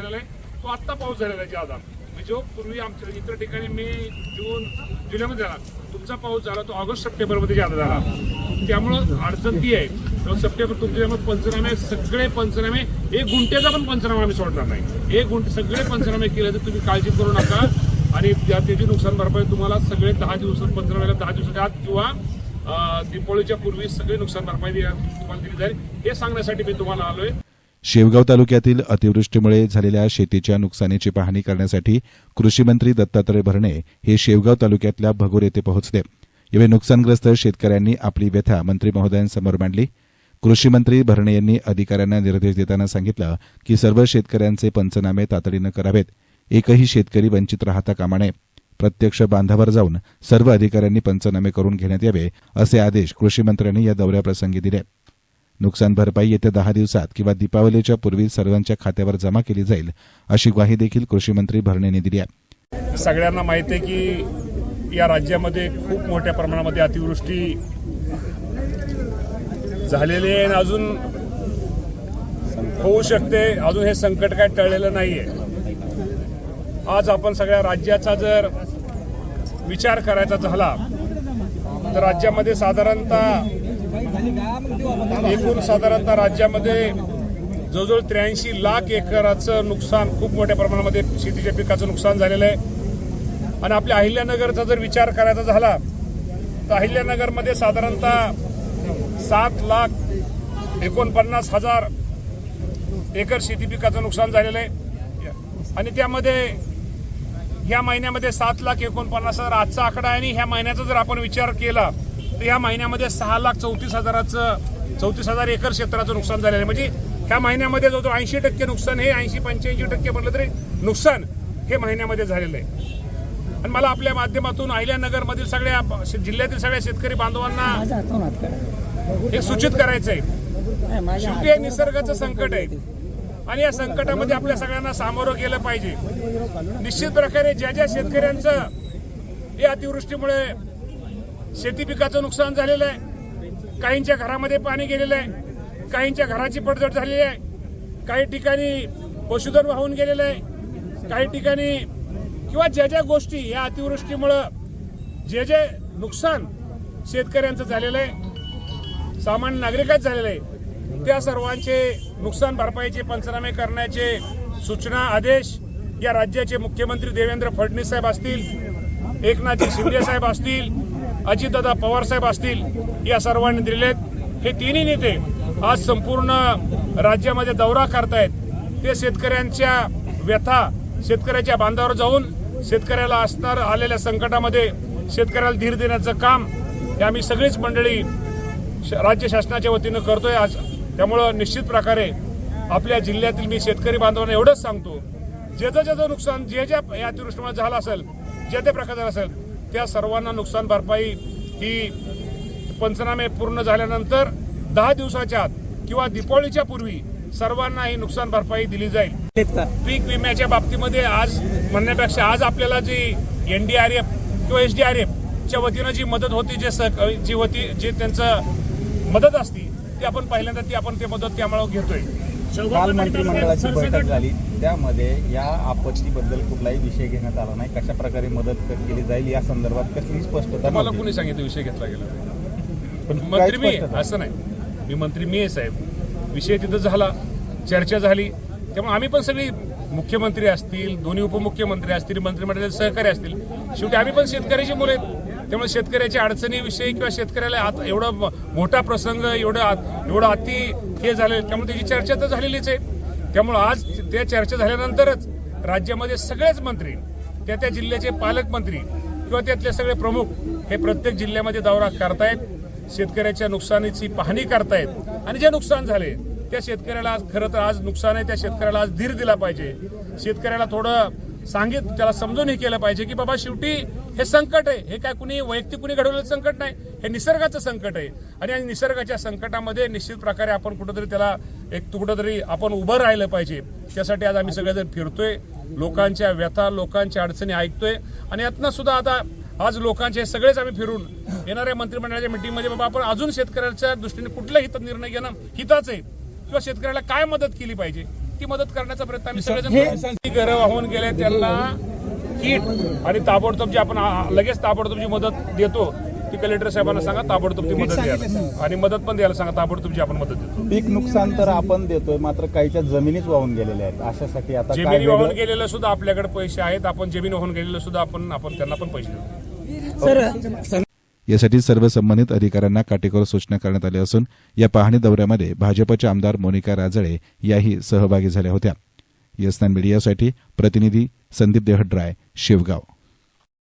झालेला आहे. तो आत्ता पाऊस झालेला आहे ज्यादा. म्हणजे जो पूर्वी आमच्या इतर ठिकाणी मे जून जुलैमध्ये झाला तुमचा पाऊस झाला तो ऑगस्ट सप्टेंबरमध्ये ज्यादा झाला. त्यामुळं अडचण ती आहे. तेव्हा सप्टेंबर तुमच्या पंचनामे सगळे पंचनामे एक गुंट्याचा पण पंचनामा आम्ही सोडणार नाही. एक गुंठे सगळे पंचनामे केले तर तुम्ही काळजी करू नका. आणि त्या त्याची नुकसान भरपाई तुम्हाला सगळे दहा दिवसात पंचनाम्याला दहा दिवसाच्या आत किंवा दिपोळीच्या पूर्वी सगळी नुकसान भरपाई तुम्हाला दिली जाईल. हे सांगण्यासाठी मी तुम्हाला आलोय. शेवगाव तालुक्यातील अतिवृष्टीमुळे झालेल्या शेतीच्या नुकसानीची पाहणी करण्यासाठी कृषीमंत्री दत्तात्रय भरणे हे शेवगाव तालुक्यातल्या भगोर येथे पोहोचले. यावेळी नुकसानग्रस्त शेतकऱ्यांनी आपली व्यथा मंत्री महोदयांसमोर मांडली. कृषीमंत्री भरणे यांनी अधिकाऱ्यांना निर्देश देताना सांगितलं की सर्व शेतकऱ्यांचे पंचनामे तातडीनं करावेत. एकही शेतकरी वंचित राहता कामा नये. प्रत्यक्ष बांधावर जाऊन सर्व अधिकाऱ्यांनी पंचनामे करून घेण्यात यावे असे आदेश कृषीमंत्र्यांनी या दौऱ्याप्रसंगी दिले. नुकसान भरपाई येत्या दहा दिवसात किंवा दीपावलीच्या पूर्वी सर्वांच्या खात्यावर जमा केली जाईल अशी ग्वाही देखील कृषी मंत्री भरणे दिली आहे. सगळ्यांना माहिती आहे की या राज्यामध्ये खूप मोठ्या प्रमाणामध्ये अतिवृष्टी झालेली आहे आणि अजून होऊ शकते. अजून हे संकट काय टळलेलं नाहीये. आज आपण सगळ्या राज्याचा जर विचार करायचा झाला तर राज्यामध्ये साधारणतः एकूण साधारणतः राज्यामध्ये जवळजवळ त्र्याऐंशी लाख एकराचं नुकसान खूप मोठ्या प्रमाणामध्ये शेतीच्या पिकाचं नुकसान झालेलं आहे. आणि आपल्या अहिल्यानगरचा जर विचार करायचा झाला तर अहिल्यानगरमध्ये साधारणतः सात लाख एकोणपन्नास हजार एकर शेती पिकाचं नुकसान झालेलं आहे. आणि त्यामध्ये ह्या महिन्यामध्ये सात लाख एकोणपन्नास हजार आजचा आकडा आहे आणि ह्या महिन्याचा जर आपण विचार केला तर ह्या महिन्यामध्ये सहा लाख चौतीस हजाराचं चौतीस हजार एकर क्षेत्राचं नुकसान झालेलं आहे. म्हणजे ह्या महिन्यामध्ये जवळजवळ ऐंशी टक्के नुकसान हे ऐंशी पंच्याऐंशी टक्के म्हटलं तरी नुकसान हे महिन्यामध्ये झालेलं आहे. आणि मला आपल्या माध्यमातून अहिल्यानगरमधील सगळ्या जिल्ह्यातील सगळ्या शेतकरी बांधवांना हे सूचित करायचं आहे शेवटी हे निसर्गाचं संकट आहे. आणि या संकटामध्ये आपल्या सगळ्यांना सामोरं गेलं पाहिजे. निश्चित प्रकारे ज्या ज्या शेतकऱ्यांचं या अतिवृष्टीमुळे शेती पिकाचं नुकसान झालेलं आहे. काहींच्या घरामध्ये पाणी गेलेलं आहे. काहींच्या घराची पडझड झालेली आहे. काही ठिकाणी पशुधन वाहून गेलेलं आहे. काही ठिकाणी किंवा ज्या ज्या गोष्टी या अतिवृष्टीमुळं जे जे नुकसान शेतकऱ्यांचं झालेलं आहे सामान्य नागरिकात झालेलं आहे त्या सर्वांचे नुकसान भरपाईचे पंचनामे करण्याचे सूचना आदेश या राज्याचे मुख्यमंत्री देवेंद्र फडणवीस साहेब असतील एकनाथजी शिंदे साहेब असतील अजितदादा पवारसाहेब असतील या सर्वांनी दिलेत हे तिन्ही नेते आज संपूर्ण राज्यामध्ये दौरा करतायत. ते शेतकऱ्यांच्या व्यथा शेतकऱ्याच्या बांधावर जाऊन शेतकऱ्याला असणार आलेल्या संकटामध्ये शेतकऱ्याला धीर देण्याचं काम हे आम्ही सगळीच मंडळी श- राज्य शासनाच्या वतीनं करतोय. आज त्यामुळं निश्चित प्रकारे आपल्या जिल्ह्यातील मी शेतकरी बांधवांना एवढंच सांगतो. ज्याचं ज्याचं नुकसान जे ज्या या अतिवृष्टीमुळे झालं असेल ज्या त्या प्रकारे असेल त्या सर्वांना नुकसान भरपाई ही पंचनामे पूर्ण झाल्यानंतर दहा दिवसाच्या आत किंवा दीपावलीच्या पूर्वी सर्वांना ही नुकसान भरपाई दिली जाईल. पीक विम्याच्या बाबतीमध्ये आज म्हणण्यापेक्षा आज आपल्याला जी एनडीआरएफ किंवा एसडीआरएफ च्या वतीनं जी मदत होती जे सह जी होती जे त्यांचं मदत असती ती आपण पहिल्यांदा ती आपण ते मदत त्यामुळे घेतोय. काल मंत्रिमंडळाची बैठक झाली. त्यामध्ये या आपत्तीबद्दल कुठलाही विषय घेण्यात आला नाही. कशा प्रकारे मदत केली जाईल या संदर्भात कसली स्पष्टता मला. कुणी सांगितलं विषय घेतला गेला? पण मंत्री मी असं नाही. मी मंत्री मी आहे साहेब. विषय तिथं झाला चर्चा झाली. त्यामुळे आम्ही पण सगळी मुख्यमंत्री असतील दोन्ही उपमुख्यमंत्री असतील मंत्रिमंडळाचे सहकारी असतील शेवटी आम्ही पण शेतकऱ्याची मुलं आहेत. त्यामुळे शेतकऱ्याच्या अडचणीविषयी किंवा शेतकऱ्याला आता एवढा मोठा प्रसंग एवढं आत- एवढं अति हे झालेलं त्यामुळे त्याची चर्चा तर झालेलीच आहे. त्यामुळं आज त्या चर्चा झाल्यानंतरच राज्यामध्ये सगळेच मंत्री त्या त्या जिल्ह्याचे पालकमंत्री किंवा त्यातले सगळे प्रमुख हे प्रत्येक जिल्ह्यामध्ये दौरा करतायत. शेतकऱ्याच्या नुकसानीची पाहणी करतायत. आणि जे नुकसान झाले त्या शेतकऱ्याला आज खरं तर आज नुकसान आहे. त्या शेतकऱ्याला आज धीर दिला पाहिजे. शेतकऱ्याला थोडं सांगित त्याला समजून हे केलं पाहिजे की बाबा शेवटी हे संकट आहे. हे काय कुणी वैयक्तिक कुणी घडवलेलं संकट नाही. हे निसर्गाचं संकट आहे. आणि या निसर्गाच्या संकटामध्ये निश्चित प्रकारे आपण कुठंतरी त्याला एक कुठंतरी आपण उभं राहिलं पाहिजे. त्यासाठी आज आम्ही सगळेजण फिरतोय. लोकांच्या व्यथा लोकांच्या अडचणी ऐकतोय. आणि यातनं सुद्धा आता आज लोकांचे सगळेच आम्ही फिरून येणाऱ्या मंत्रिमंडळाच्या मिटिंगमध्ये बाबा आपण अजून शेतकऱ्याच्या दृष्टीने कुठला हित निर्णय घेणं हिताच आहे. किंवा शेतकऱ्याला काय मदत केली पाहिजे? ती मदत करण्याचा प्रयत्न आम्ही सगळेजण घरं वाहून गेले त्यांना किट आणि ताबडतोब जी आपण लगेच ताबडतोब जी मदत देतो ती कलेक्टर साहेबांना सांगा ताबडतोब ती मदत द्यायला. आणि मदत पण द्यायला सांगा ताबडतोब जी आपण मदत देतो. पीक नुकसान तर आपण देतोय मात्र काहीच्या जमिनीच वाहून गेलेल्या आहेत. अशासाठी आता जमिनी वाहून गेलेलं सुद्धा आपल्याकडे पैसे आहेत आपण जमीन वाहून गेलेलं सुद्धा आपण आपण त्यांना पण पैसे देतो. सर यासाठी सर्व संबंधित अधिकाऱ्यांना काटेकोर सूचना करण्यात आल्या असून या पाहणी दौऱ्यामध्ये भाजपच्या आमदार मोनिका राजळे याही सहभागी झाल्या होत्या. यस्नान मीडियासाठी प्रतिनिधी संदीप देहड्राय शिवगाव.